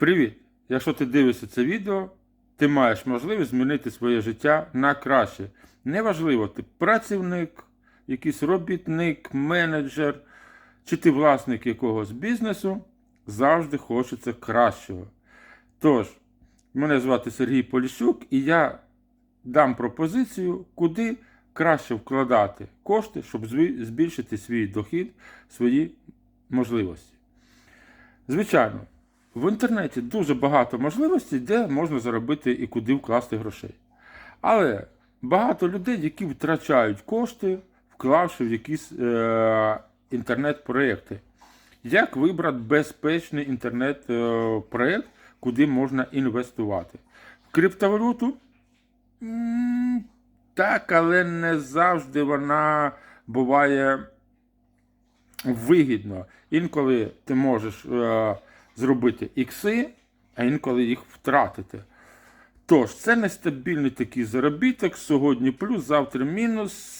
Привіт! Якщо ти дивишся це відео, ти маєш можливість змінити своє життя на краще. Неважливо, ти працівник, якийсь робітник, менеджер, чи ти власник якогось бізнесу, завжди хочеться кращого. Тож, мене звати Сергій Поліщук, і я дам пропозицію, куди краще вкладати кошти, щоб збільшити свій дохід, свої можливості. Звичайно, в інтернеті дуже багато можливостей, де можна заробити і куди вкласти грошей. Але багато людей, які втрачають кошти, вклавши в якісь е- інтернет-проекти. Як вибрати безпечний інтернет-проект, куди можна інвестувати? В криптовалюту? Так, але не завжди вона буває вигідно. Інколи ти можеш е, зробити ікси, а інколи їх втратити. Тож, це нестабільний такий заробіток. Сьогодні плюс, завтра мінус.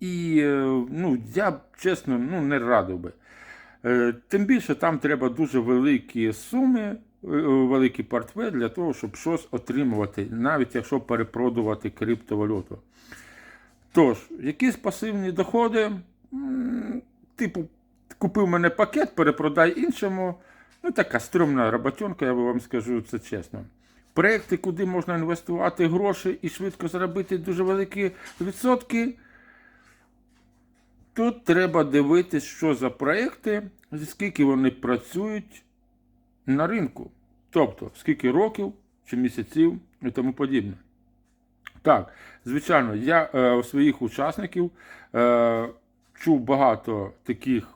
І е, ну, я чесно ну, не радив би. Е, Тим більше там треба дуже великі суми, е, великий портфель для того, щоб щось отримувати, навіть якщо перепродувати криптовалюту. Тож, якісь пасивні доходи, типу, купив мене пакет, перепродай іншому. Ну, така стрьомна роботенка, я би вам скажу це чесно. Проекти, куди можна інвестувати гроші і швидко заробити дуже великі відсотки. Тут треба дивитись, що за проекти, скільки вони працюють на ринку. Тобто, скільки років чи місяців і тому подібне. Так, звичайно, я е, у своїх учасників е, чув багато таких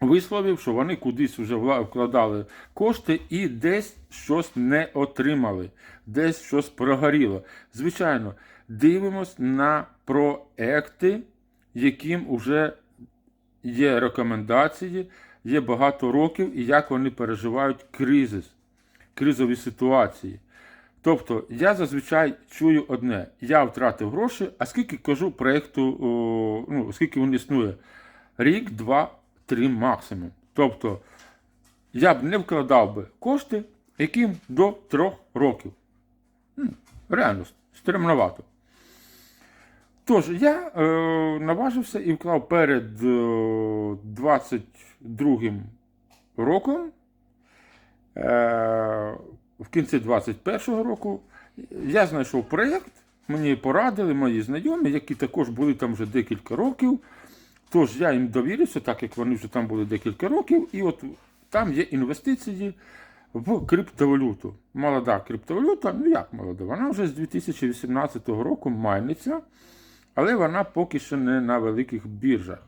висловів, що вони кудись вже вкладали кошти і десь щось не отримали, десь щось прогоріло. Звичайно, дивимось на проекти, яким вже є рекомендації, є багато років і як вони переживають кризис, кризові ситуації. Тобто я зазвичай чую одне: я втратив гроші, а скільки кажу проєкту, ну, скільки він існує? Рік, два, три максимум. Тобто я б не вкладав би кошти, яким до трьох років. Реально, стремновато. Тож, я е, наважився і вклав перед е, 22 роком Е, в кінці 21-го року я знайшов проєкт, мені порадили мої знайомі, які також були там вже декілька років. Тож я їм довірився, так як вони вже там були декілька років, і от там є інвестиції в криптовалюту. Молода криптовалюта, ну як молода, вона вже з 2018 року майниться, але вона поки що не на великих біржах.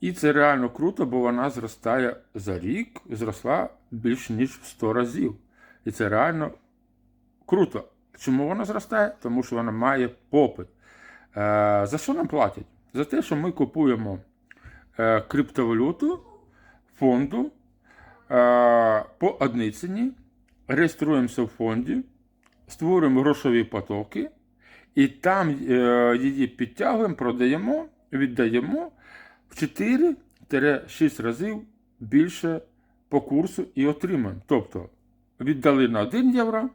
І це реально круто, бо вона зростає за рік, зросла більш ніж в 100 разів. І це реально круто. Чому вона зростає? Тому що вона має попит. Е, за що нам платять? За те, що ми купуємо е, криптовалюту фонду е, по одній ціні, реєструємося в фонді, створюємо грошові потоки, і там е, її підтягуємо, продаємо, віддаємо в 4-6 разів більше по курсу і отримаємо. Тобто віддали на 1 євро,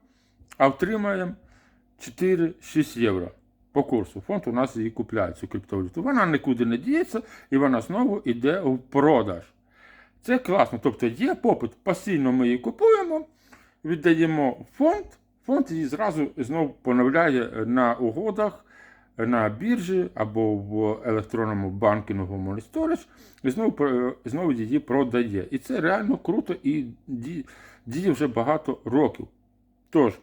а отримаємо 4-6 євро по курсу. Фонд у нас її купляє, цю криптовалюту. Вона нікуди не діється і вона знову йде в продаж. Це класно. Тобто є попит, постійно ми її купуємо, віддаємо фонд, фонд її зразу знову поновляє на угодах на біржі або в електронному банкінгу Storage, і знову, знову її продає. І це реально круто і діє вже багато років. Тож,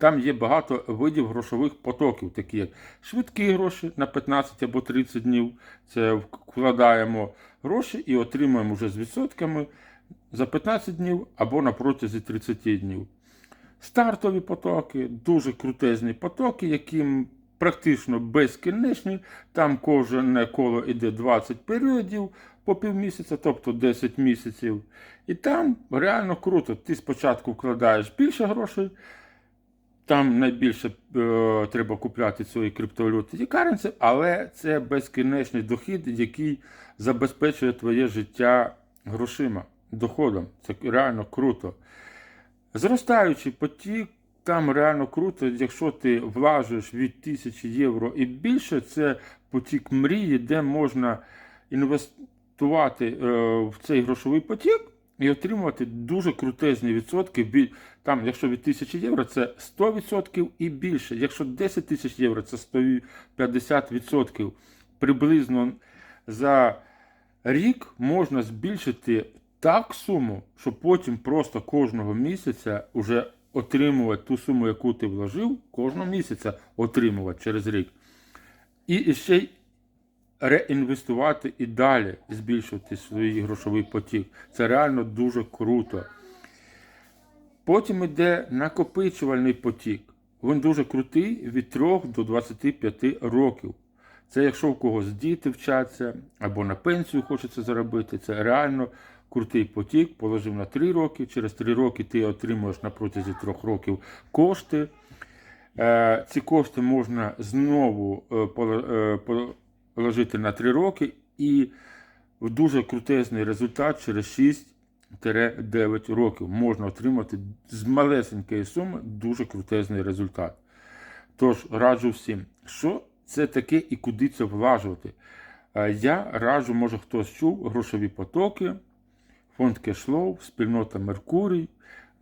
там є багато видів грошових потоків, такі як швидкі гроші на 15 або 30 днів. Це вкладаємо гроші і отримуємо вже з відсотками за 15 днів або на протязі 30 днів. Стартові потоки, дуже крутезні потоки, які практично безкінечні. Там кожне коло йде 20 періодів по півмісяця, тобто 10 місяців. І там реально круто. Ти спочатку вкладаєш більше грошей, там найбільше е, треба купляти цієї криптовалюти і currency, але це безкінечний дохід, який забезпечує твоє життя грошима, доходом. Це реально круто. Зростаючий потік, там реально круто, якщо ти влажуєш від 1000 євро і більше, це потік мрії, де можна інвестувати е, в цей грошовий потік і отримувати дуже крутезні відсотки. Від, там, якщо від 1000 євро, це 100% і більше. Якщо 10 тисяч євро, це 150%. Приблизно за рік можна збільшити так суму, що потім просто кожного місяця вже отримувати ту суму, яку ти вложив, кожного місяця отримувати через рік. І ще реінвестувати і далі збільшувати свій грошовий потік. Це реально дуже круто. Потім йде накопичувальний потік. Він дуже крутий від 3 до 25 років. Це якщо у когось діти вчаться або на пенсію хочеться заробити, це реально крутий потік. Положив на 3 роки. Через 3 роки ти отримуєш на протязі 3 років кошти. Е, Ці кошти можна знову положити на 3 роки і дуже крутезний результат через 6-9 років можна отримати з малесенької суми дуже крутезний результат. Тож раджу всім, що це таке і куди це влажувати. Е, Я раджу, може хтось чув, грошові потоки, фонд кешлоу, спільнота Меркурій,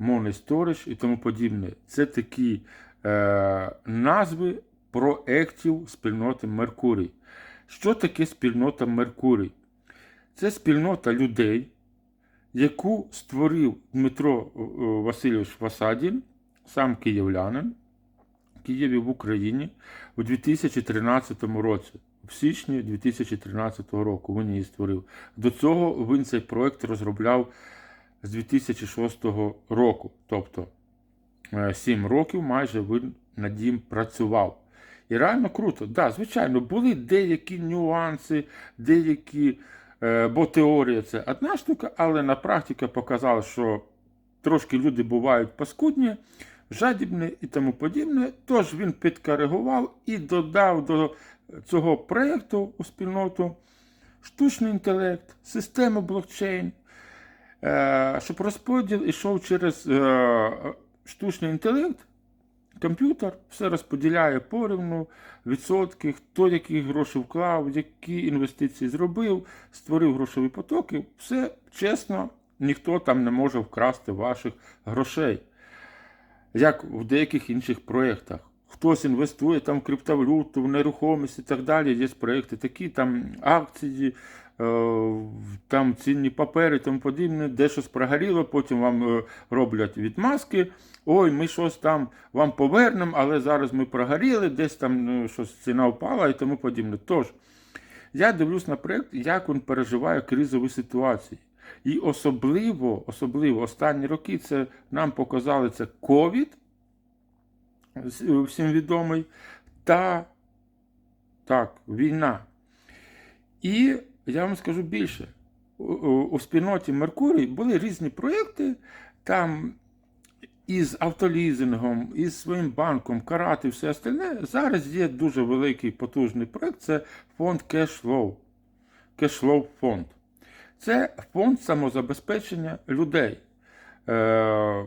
Storage і тому подібне. Це такі е, назви проєктів спільноти Меркурій. Що таке спільнота Меркурій? Це спільнота людей, яку створив Дмитро е, Васильович Васадін, сам київлянин, в Києві в Україні у 2013 році. В січні 2013 року він її створив. До цього він цей проект розробляв з 2006 року. Тобто 7 років майже він над ним працював. І реально круто. Да, звичайно, були деякі нюанси, деякі, е, бо теорія це одна штука, але на практиці показала, що трошки люди бувають паскудні, жадібні і тому подібне. Тож він підкоригував і додав до цього проєкту у спільноту штучний інтелект, систему блокчейн, е, щоб розподіл ішов через е, штучний інтелект. Комп'ютер все розподіляє порівну, відсотки, хто які гроші вклав, які інвестиції зробив, створив грошові потоки. Все чесно, ніхто там не може вкрасти ваших грошей. Як в деяких інших проєктах. Хтось інвестує там в криптовалюту, в нерухомість і так далі. Є проєкти такі, там акції, е, там цінні папери тому подібне, де щось прогоріло, потім вам е, роблять відмазки. Ой, ми щось там вам повернемо, але зараз ми прогоріли, десь там ну, щось ціна впала і тому подібне. Тож, я дивлюсь на проєкт, як він переживає кризові ситуації. І особливо, особливо останні роки це нам показали це ковід, всім відомий, та так, війна. І я вам скажу більше. У спільноті Меркурій були різні проєкти, там із автолізингом, із своїм банком, карати, все остальне. Зараз є дуже великий потужний проєкт, це фонд Cashflow. Cashflow фонд. Це фонд самозабезпечення людей. Е,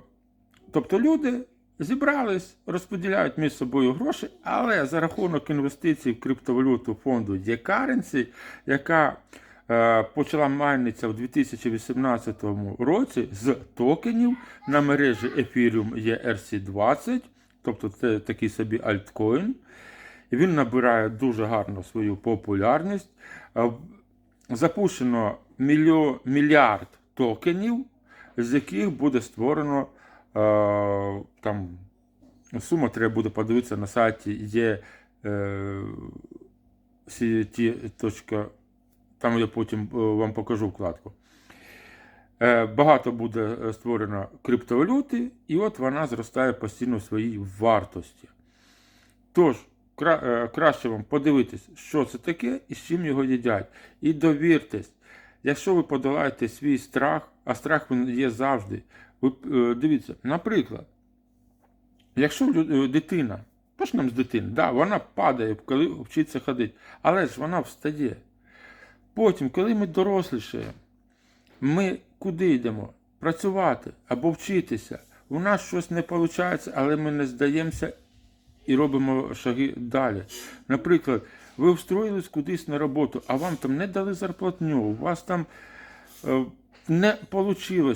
тобто люди зібрались, розподіляють між собою гроші, але за рахунок інвестицій в криптовалюту фонду Є-Currency, яка е, почала майнитися в 2018 році з токенів на мережі Ethereum ERC20, тобто це такий собі альткоін. Він набирає дуже гарно свою популярність. Е, Запущено мільярд токенів, з яких буде створено там сума треба буде подивитися на сайті є е, CT. Там я потім е, вам покажу вкладку. Е, багато буде е, створено криптовалюти, і от вона зростає постійно в своїй вартості. Тож, кра, е, краще вам подивитись, що це таке і з чим його їдять. І довіртесь, якщо ви подолаєте свій страх, а страх він є завжди. Ви е, дивіться, наприклад, якщо е, дитина, почнемо з дитини, да, вона падає, коли вчиться ходити, але ж вона встає. Потім, коли ми дорослішаємо, ми куди йдемо? Працювати або вчитися. у нас щось не виходить, але ми не здаємося і робимо шаги далі. Наприклад, ви встроїлись кудись на роботу, а вам там не дали зарплатню, у вас там е, не вийшло,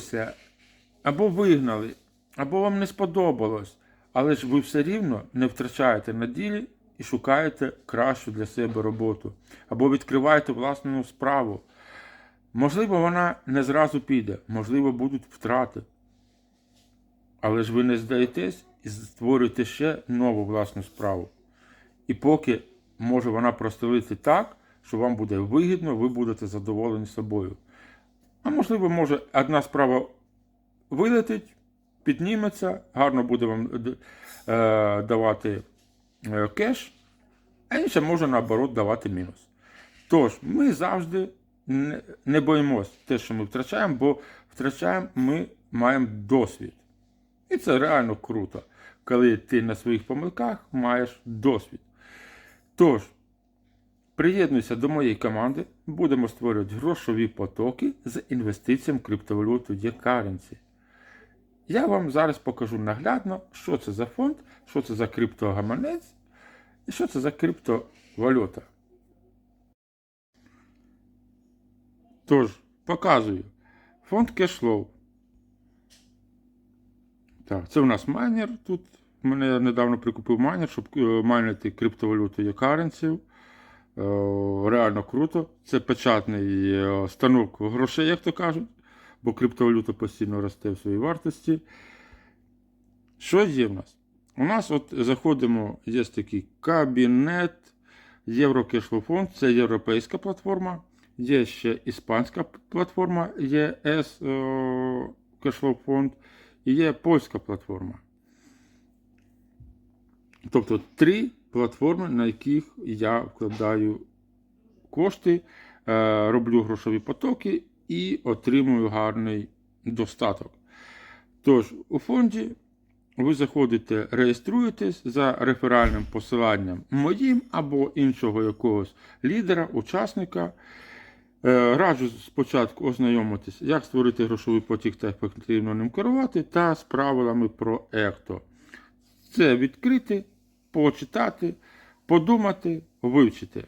або вигнали, або вам не сподобалось. Але ж ви все рівно не втрачаєте надії і шукаєте кращу для себе роботу, або відкриваєте власну справу. Можливо, вона не зразу піде, можливо, будуть втрати. Але ж ви не здаєтесь і створюєте ще нову власну справу. І поки може вона простелити так, що вам буде вигідно, ви будете задоволені собою. А можливо, може одна справа вилетить, підніметься, гарно буде вам е, давати е, кеш, а інша може наоборот давати мінус. Тож, ми завжди не, боїмось те, що ми втрачаємо, бо втрачаємо ми маємо досвід. І це реально круто, коли ти на своїх помилках маєш досвід. Тож, приєднуйся до моєї команди, будемо створювати грошові потоки з інвестиціями в криптовалюту Є-Currency. Я вам зараз покажу наглядно, що це за фонд, що це за криптогаманець і що це за криптовалюта. Тож, показую. Фонд Cashflow. Так, це у нас майнер тут. Мене недавно прикупив майнер, щоб е, майнити криптовалюту Є-Currency. Е, Реально круто. Це печатний е, станок грошей, як то кажуть, бо криптовалюта постійно росте в своїй вартості. Що є в нас? У нас от заходимо, є такий кабінет Єврокешлофонд, це європейська платформа. Є ще іспанська платформа ЄС Кешлофонд і є польська платформа. Тобто три платформи, на яких я вкладаю кошти, е, роблю грошові потоки і отримую гарний достаток. Тож, у фонді ви заходите, реєструєтесь за реферальним посиланням моїм або іншого якогось лідера, учасника. Е, Раджу спочатку ознайомитись, як створити грошовий потік та ефективно ним керувати, та з правилами про ЕКТО. Це відкрити, почитати, подумати, вивчити.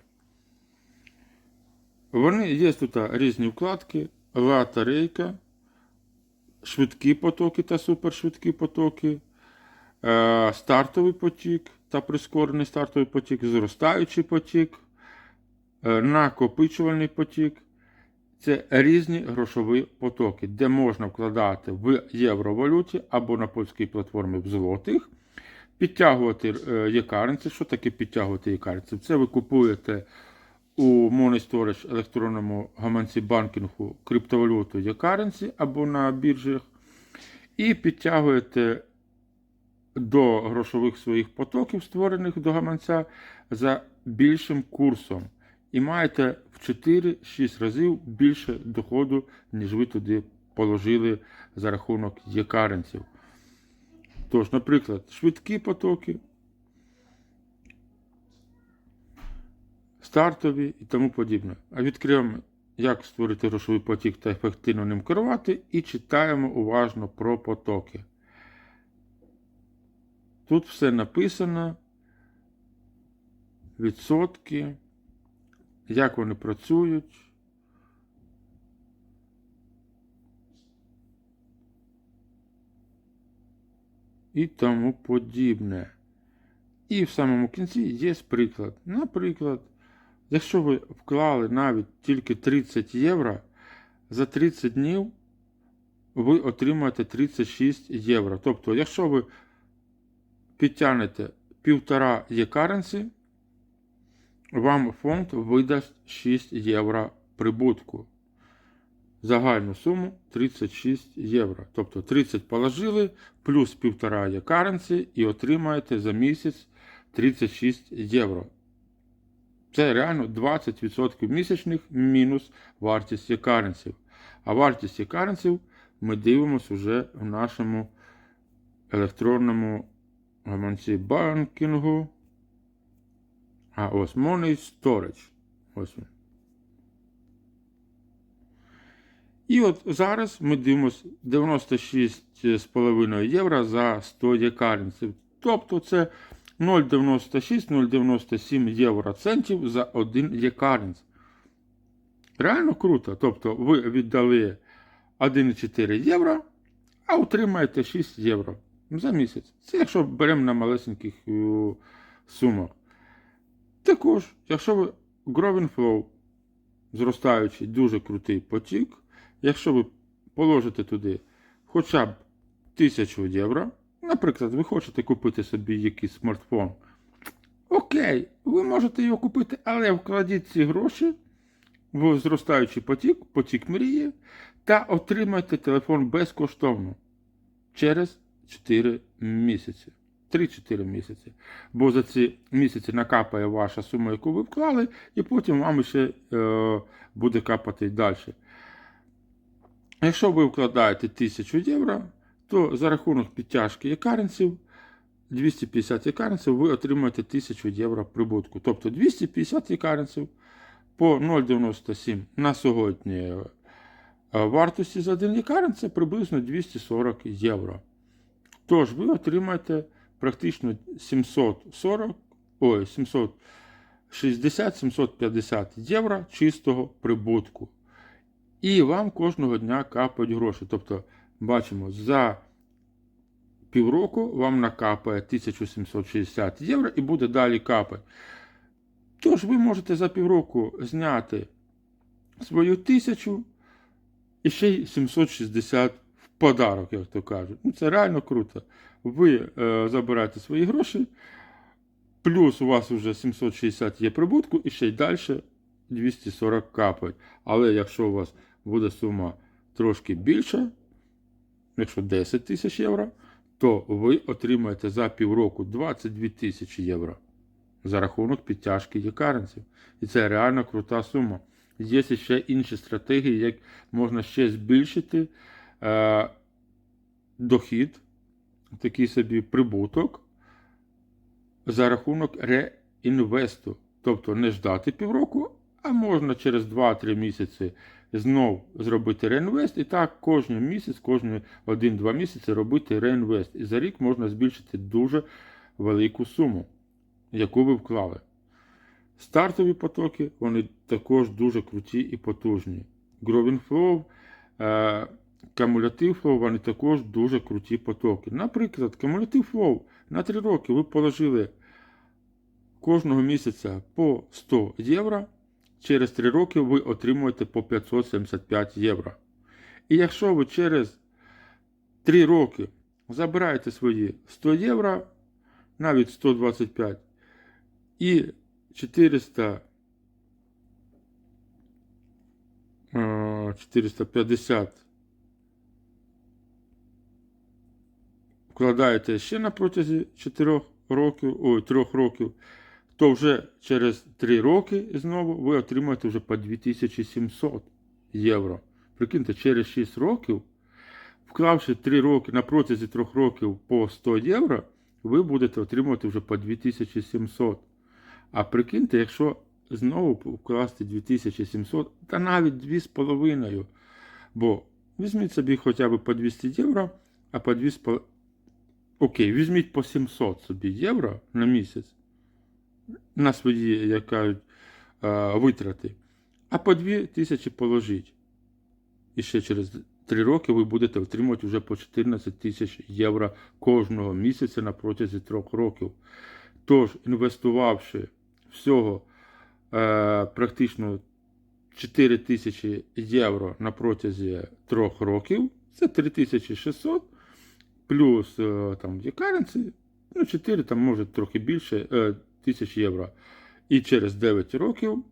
Вони є тут різні вкладки, лотерейка, швидкі потоки та супершвидкі потоки, е, стартовий потік та прискорений стартовий потік, зростаючий потік, е, накопичувальний потік. Це різні грошові потоки, де можна вкладати в євровалюті або на польській платформі в злотих, підтягувати є-каренці. Що таке підтягувати є-каренці? Це ви купуєте у Money Storage електронному гаманці банкінгу криптовалюту є-каренці або на біржах, і підтягуєте до грошових своїх потоків, створених до гаманця, за більшим курсом. І маєте в 4-6 разів більше доходу, ніж ви туди положили за рахунок є-каренців. Тож, наприклад, швидкі потоки, стартові і тому подібне. А відкриємо, як створити грошовий потік та ефективно ним керувати, і читаємо уважно про потоки. Тут все написано. Відсотки, як вони працюють. І тому подібне. І в самому кінці є приклад. Наприклад, якщо ви вклали навіть тільки 30 євро, за 30 днів ви отримаєте 36 євро. Тобто, якщо ви підтягнете півтора є-каренсі, вам фонд видасть 6 євро прибутку. Загальну суму 36 євро. Тобто 30 положили, плюс 1,5 є каренсі і отримаєте за місяць 36 євро. Це реально 20% місячних мінус вартість є-каренсів. А вартість є-каренсів ми дивимося вже в нашому електронному гаманці банкінгу. А ось Money Storage. Ось. І от зараз ми дивимося 96,5 євро за 100 якаринців. Тобто це 0,96-0,97 євро центів за один якаринц. Реально круто. Тобто ви віддали 1,4 євро, а отримаєте 6 євро за місяць. Це якщо беремо на малесеньких е, сумах. Також, якщо ви Growing Flow, зростаючий дуже крутий потік, якщо ви положите туди хоча б 1000 євро, наприклад, ви хочете купити собі якийсь смартфон. Окей, ви можете його купити, але вкладіть ці гроші в зростаючий потік, потік мрії, та отримайте телефон безкоштовно через 4 місяці. 3-4 місяці. Бо за ці місяці накапає ваша сума, яку ви вклали, і потім вам ще е, буде капати далі. Якщо ви вкладаєте 1000 євро, то за рахунок підтяжки якаренців 250 якаренців ви отримаєте 1000 євро прибутку. Тобто 250 якаренців по 0,97 на сьогодні е, вартості за один якарен це приблизно 240 євро. Тож ви отримаєте практично 740, ой, 760-750 євро чистого прибутку. І вам кожного дня капають гроші. Тобто, бачимо, за півроку вам накапає 1760 євро і буде далі капати. Тож ви можете за півроку зняти свою тисячу і ще й 760 в подарок, як то кажуть. Ну, Це реально круто. Ви е, забираєте свої гроші, плюс у вас вже 760 є прибутку, і ще й далі 240 капають. Але якщо у вас буде сума трошки більша, якщо 10 тисяч євро, то ви отримаєте за півроку 22 тисячі євро за рахунок підтяжки якаренців. І це реально крута сума. Є ще інші стратегії, як можна ще збільшити е, дохід, такий собі прибуток за рахунок реінвесту. Тобто не ждати півроку, а можна через 2-3 місяці знов зробити реінвест. І так кожен місяць, кожні 1-2 місяці робити реінвест. І за рік можна збільшити дуже велику суму, яку ви вклали. Стартові потоки, вони також дуже круті і потужні. Growing Flow, е, Cumulative Flow, вони також дуже круті потоки. Наприклад, Cumulative Flow на 3 роки ви положили кожного місяця по 100 євро. Через 3 роки ви отримуєте по 575 євро. І якщо ви через 3 роки забираєте свої 100 євро, навіть 125, і 400, е, 450 вкладаєте ще на протязі 4 років, ой, 3 років, то вже через 3 роки знову ви отримаєте вже по 2700 євро. Прикиньте, через 6 років, вклавши 3 роки на протязі 3 років по 100 євро, ви будете отримувати вже по 2700. А прикиньте, якщо знову вкласти 2700, та навіть 2,5. Бо візьміть собі хоча б по 200 євро, а по 2,5. Окей, візьміть по 700 собі євро на місяць на свої, як кажуть, е, витрати, а по 2000 положіть. І ще через 3 роки ви будете отримувати вже по 14 тисяч євро кожного місяця на протязі 3 років. Тож, інвестувавши всього е, практично 4 тисячі євро на протязі 3 років, це 3600 плюс е, там є currency, ну 4, там може трохи більше е, тисяч євро. І через 9 років,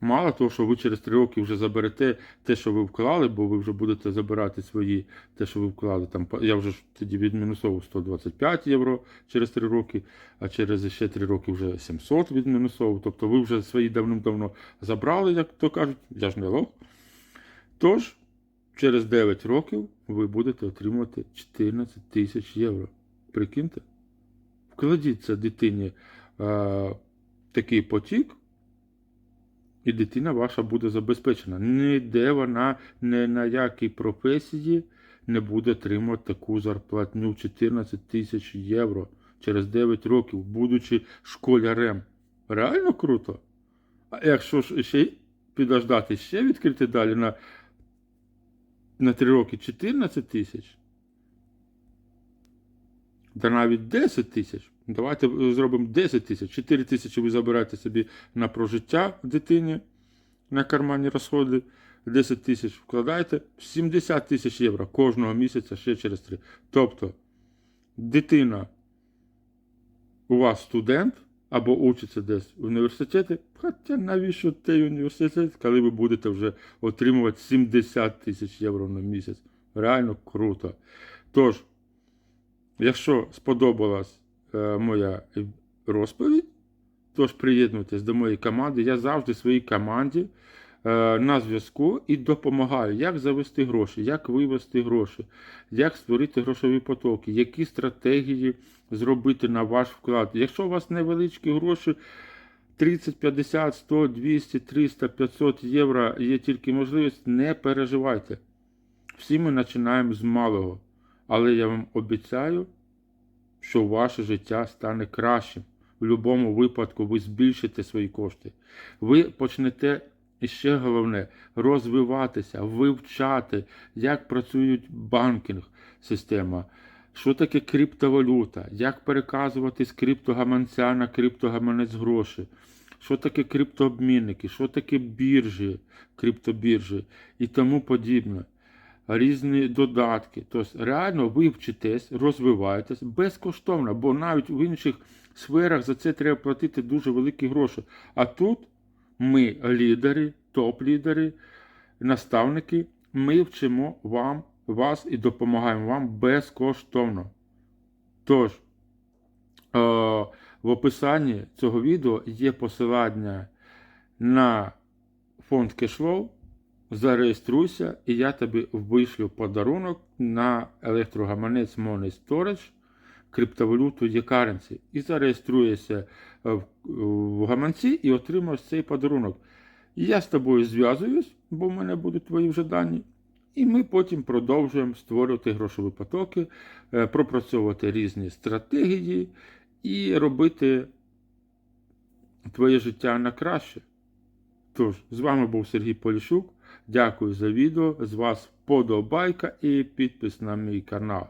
мало того, що ви через 3 роки вже заберете те, що ви вклали, бо ви вже будете забирати свої, те, що ви вклали. Там, я вже тоді відмінусовував 125 євро через 3 роки, а через ще 3 роки вже 700 відмінусовував. Тобто ви вже свої давним-давно забрали, як то кажуть, я ж не лох. Тож, через 9 років ви будете отримувати 14 тисяч євро. Прикиньте? Вкладіть це дитині е, такий потік і дитина ваша буде забезпечена. Ніде вона ні на якій професії не буде отримувати таку зарплатню 14 тисяч євро через 9 років, будучи школярем. Реально круто. А якщо ж ще підождати, ще відкрити далі на, на 3 роки 14 тисяч, та навіть 10 тисяч. Давайте е, зробимо 10 тисяч. 4 тисячі ви забираєте собі на прожиття дитині, на карманні розходи. 10 тисяч вкладаєте, 70 тисяч євро кожного місяця ще через 3. Тобто, дитина у вас студент або учиться десь в університеті, хоча навіщо той університет, коли ви будете вже отримувати 70 тисяч євро на місяць. Реально круто. Тож, якщо сподобалась е, моя розповідь, тож приєднуйтесь до моєї команди. Я завжди своїй команді е, на зв'язку і допомагаю, як завести гроші, як вивести гроші, як створити грошові потоки, які стратегії зробити на ваш вклад. Якщо у вас невеличкі гроші, 30, 50, 100, 200, 300, 500 євро є тільки можливість, не переживайте. Всі ми починаємо з малого. Але я вам обіцяю, що ваше життя стане кращим. В будь-якому випадку ви збільшите свої кошти. Ви почнете, і ще головне, розвиватися, вивчати, як працює банкінг система, що таке криптовалюта, як переказувати з криптогаманця на криптогаманець гроші, що таке криптообмінники, що таке біржі, криптобіржі і тому подібне різні додатки. Тобто реально ви вчитесь, розвиваєтесь безкоштовно, бо навіть в інших сферах за це треба платити дуже великі гроші. А тут ми лідери, топ-лідери, наставники, ми вчимо вам, вас і допомагаємо вам безкоштовно. Тож, е, в описанні цього відео є посилання на фонд Cashflow, зареєструйся, і я тобі вишлю подарунок на електрогаманець Money Storage криптовалюту e-currency. І зареєструєшся в, в гаманці і отримаєш цей подарунок. Я з тобою зв'язуюсь, бо в мене будуть твої вже дані. І ми потім продовжуємо створювати грошові потоки, е, пропрацьовувати різні стратегії і робити твоє життя на краще. Тож, з вами був Сергій Поліщук. Дякую за відео. З вас вподобайка і підпис на мій канал.